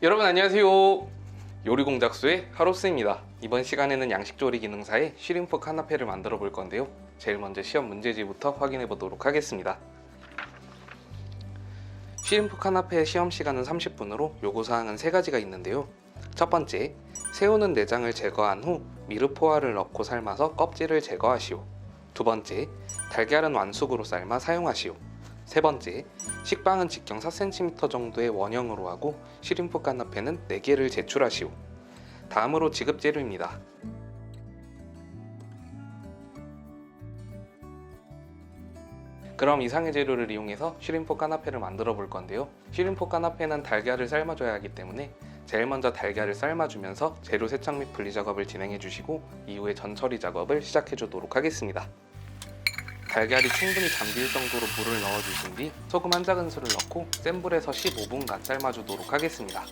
여러분 안녕하세요. 요리공작소의 하로스입니다. 이번 시간에는 양식조리 기능사의 쉬림프 카나페를 만들어 볼 건데요. 제일 먼저 시험 문제지부터 확인해 보도록 하겠습니다. 쉬림프 카나페의 시험 시간은 30분으로 요구사항은 세 가지가 있는데요. 첫 번째, 새우는 내장을 제거한 후 미르포화를 넣고 삶아서 껍질을 제거하시오. 두 번째, 달걀은 완숙으로 삶아 사용하시오. 세 번째, 식빵은 직경 4cm 정도의 원형으로 하고 시림프 까나페는 4개를 제출하시오. 다음으로 지급 재료입니다. 그럼 이상의 재료를 이용해서 쉬림포 까나페를 만들어 볼 건데요. 쉬림포 까나페는 달걀을 삶아줘야 하기 때문에 제일 먼저 달걀을 삶아주면서 재료 세척 및 분리 작업을 진행해 주시고 이후에 전처리 작업을 시작해 주도록 하겠습니다. 달걀이 충분히 잠길 정도로 물을 넣어주신 뒤 소금 한 작은술을 넣고 센 불에서 15분간 삶아주도록 하겠습니다.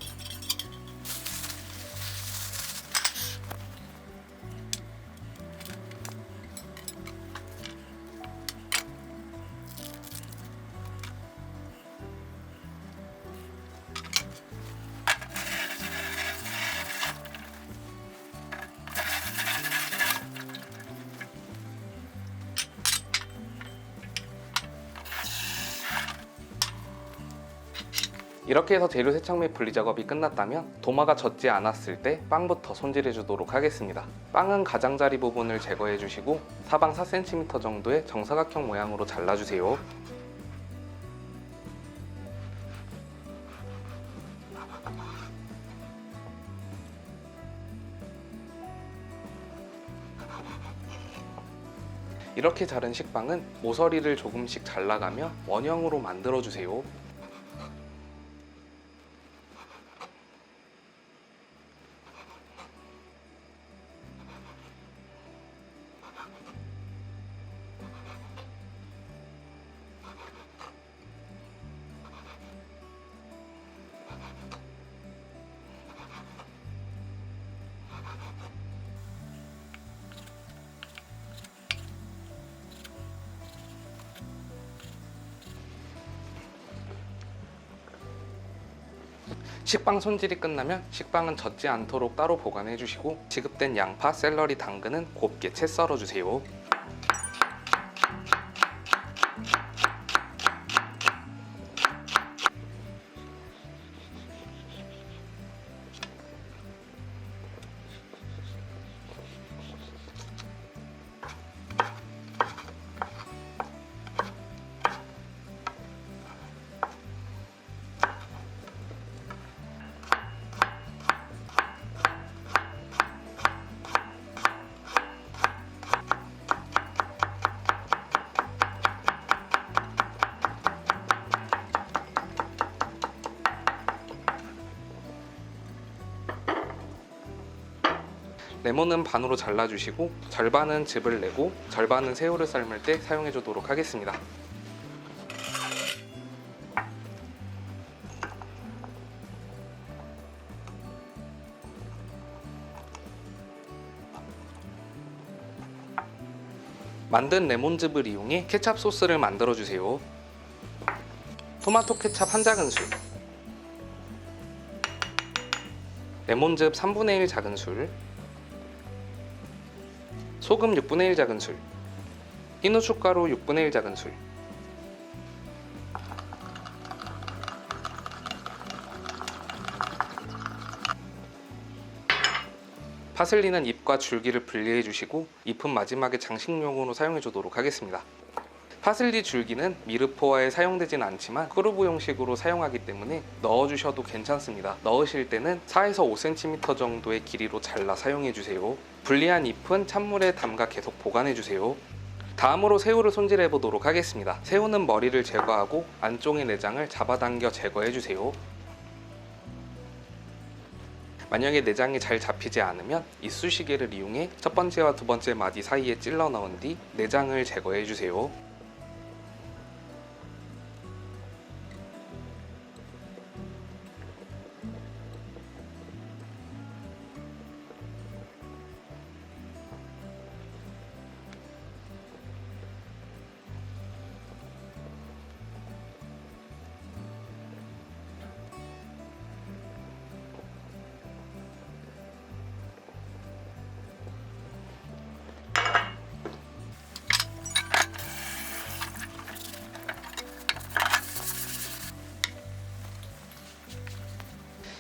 이렇게 해서 재료 세척 및 분리 작업이 끝났다면 도마가 젖지 않았을 때 빵부터 손질해 주도록 하겠습니다. 빵은 가장자리 부분을 제거해 주시고 사방 4cm 정도의 정사각형 모양으로 잘라주세요. 이렇게 자른 식빵은 모서리를 조금씩 잘라가며 원형으로 만들어 주세요. 식빵 손질이 끝나면 식빵은 젖지 않도록 따로 보관해 주시고 지급된 양파, 샐러리, 당근은 곱게 채 썰어 주세요. 레몬은 반으로 잘라주시고 절반은 즙을 내고 절반은 새우를 삶을 때 사용해 주도록 하겠습니다. 만든 레몬즙을 이용해 케찹 소스를 만들어 주세요. 토마토 케찹 한 작은술, 레몬즙 3분의 1 작은술, 소금 6분의 1 작은술, 흰 후춧가루 6분의 1 작은술, 파슬리는 잎과 줄기를 분리해 주시고 잎은 마지막에 장식용으로 사용해 주도록 하겠습니다. 파슬리 줄기는 미르포화에 사용되진 않지만 크루브 형식으로 사용하기 때문에 넣어 주셔도 괜찮습니다. 넣으실 때는 4에서 5cm 정도의 길이로 잘라 사용해 주세요. 분리한 잎은 찬물에 담가 계속 보관해 주세요. 다음으로 새우를 손질해 보도록 하겠습니다. 새우는 머리를 제거하고 안쪽의 내장을 잡아당겨 제거해 주세요. 만약에 내장이 잘 잡히지 않으면 이쑤시개를 이용해 첫 번째와 두 번째 마디 사이에 찔러 넣은 뒤 내장을 제거해 주세요.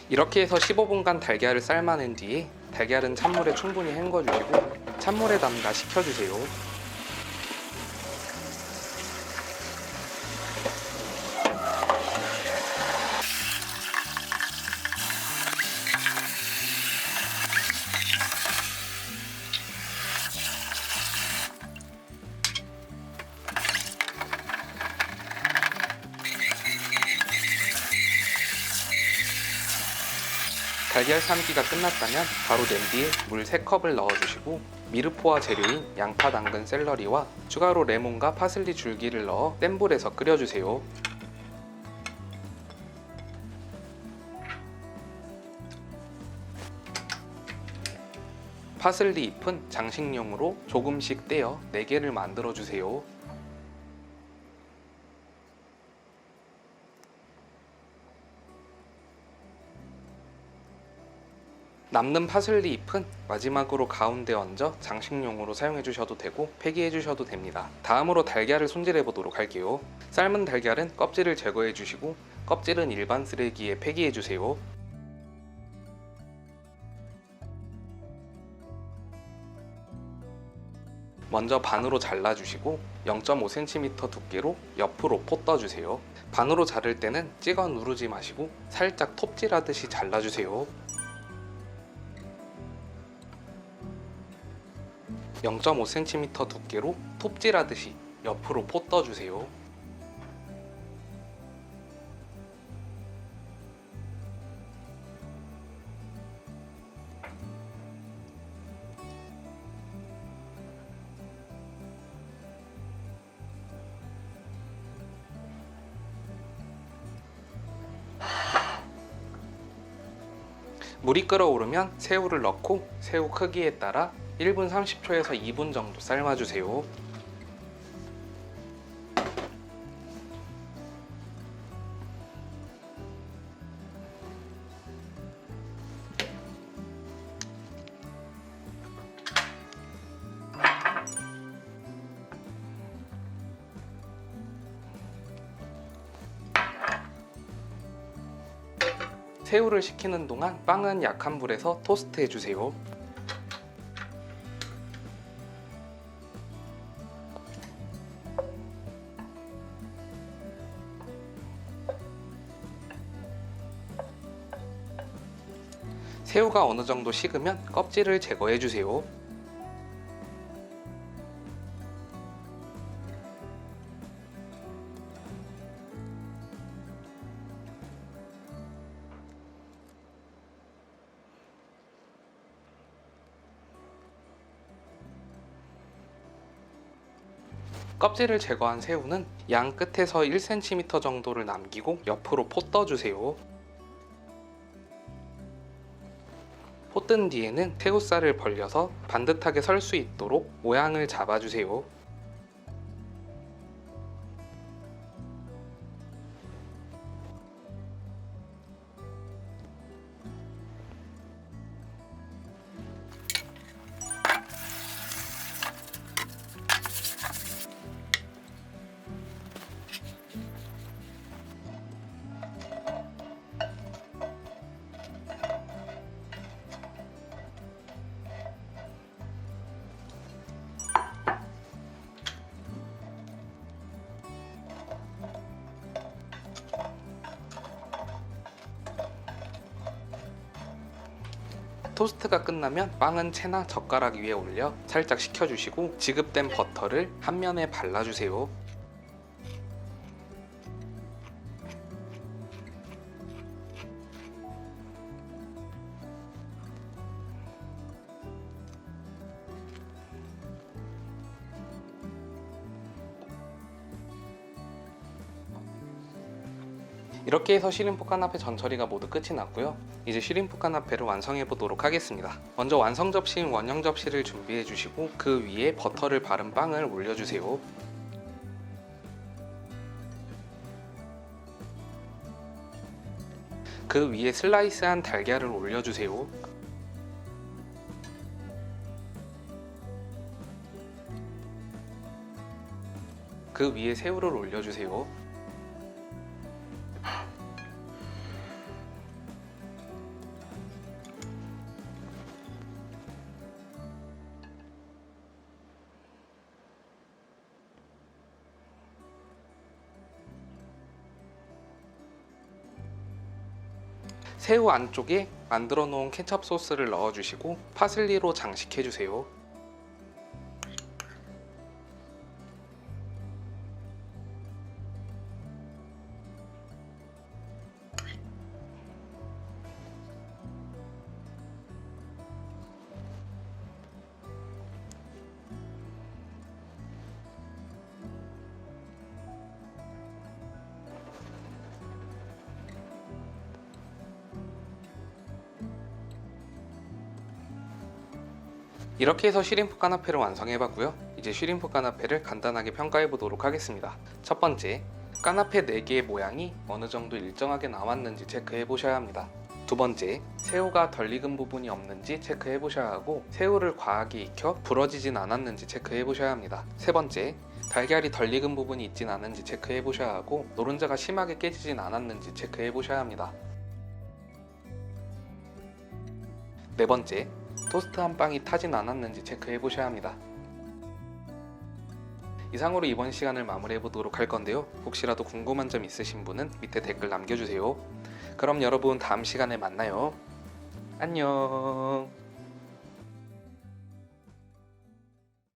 이렇게 해서 15분간 달걀을 삶아낸 뒤에 달걀은 찬물에 충분히 헹궈주시고 찬물에 담가 식혀주세요. 달걀 삶기가 끝났다면 바로 냄비에 물 3컵을 넣어주시고 미르포화 재료인 양파, 당근, 샐러리와 추가로 레몬과 파슬리 줄기를 넣어 센 불에서 끓여주세요. 파슬리 잎은 장식용으로 조금씩 떼어 4개를 만들어 주세요. 남는 파슬리 잎은 마지막으로 가운데 얹어 장식용으로 사용해 주셔도 되고 폐기해 주셔도 됩니다. 다음으로 달걀을 손질해 보도록 할게요. 삶은 달걀은 껍질을 제거해 주시고 껍질은 일반 쓰레기에 폐기해 주세요. 먼저 반으로 잘라주시고 0.5cm 두께로 옆으로 포 떠주세요. 반으로 자를 때는 찍어 누르지 마시고 살짝 톱질하듯이 잘라주세요. 0.5cm 두께로 톱질하듯이 옆으로 포 떠주세요. 물이 끓어오르면 새우를 넣고 새우 크기에 따라 1분 30초에서 2분 정도 삶아주세요. 새우를 식히는 동안 빵은 약한 불에서 토스트 해주세요. 새우가 어느 정도 식으면 껍질을 제거해 주세요. 껍질을 제거한 새우는 양 끝에서 1cm 정도를 남기고 옆으로 포 떠주세요. 포뜬 뒤에는 새우살을 벌려서 반듯하게 설 수 있도록 모양을 잡아주세요. 토스트가 끝나면 빵은 채나 젓가락 위에 올려 살짝 식혀주시고 지급된 버터를 한 면에 발라주세요. 이렇게 해서 시림프 까나페 전처리가 모두 끝이 났고요. 이제 시림프 까나페를 완성해 보도록 하겠습니다. 먼저 완성 접시인 원형 접시를 준비해 주시고 그 위에 버터를 바른 빵을 올려주세요. 그 위에 슬라이스한 달걀을 올려주세요. 그 위에 새우를 올려주세요. 새우 안쪽에 만들어 놓은 케첩 소스를 넣어 주시고 파슬리로 장식해 주세요. 이렇게 해서 쉬림프 까나페를 완성해봤고요. 이제 쉬림프 까나페를 간단하게 평가해 보도록 하겠습니다. 첫 번째, 까나페 4개의 모양이 어느 정도 일정하게 나왔는지 체크해 보셔야 합니다. 두 번째, 새우가 덜 익은 부분이 없는지 체크해 보셔야 하고 새우를 과하게 익혀 부러지진 않았는지 체크해 보셔야 합니다. 세 번째, 달걀이 덜 익은 부분이 있진 않은지 체크해 보셔야 하고 노른자가 심하게 깨지진 않았는지 체크해 보셔야 합니다. 네 번째, 토스트 한 빵이 타진 않았는지 체크해 보셔야 합니다. 이상으로 이번 시간을 마무리해 보도록 할 건데요. 혹시라도 궁금한 점 있으신 분은 밑에 댓글 남겨주세요. 그럼 여러분 다음 시간에 만나요. 안녕.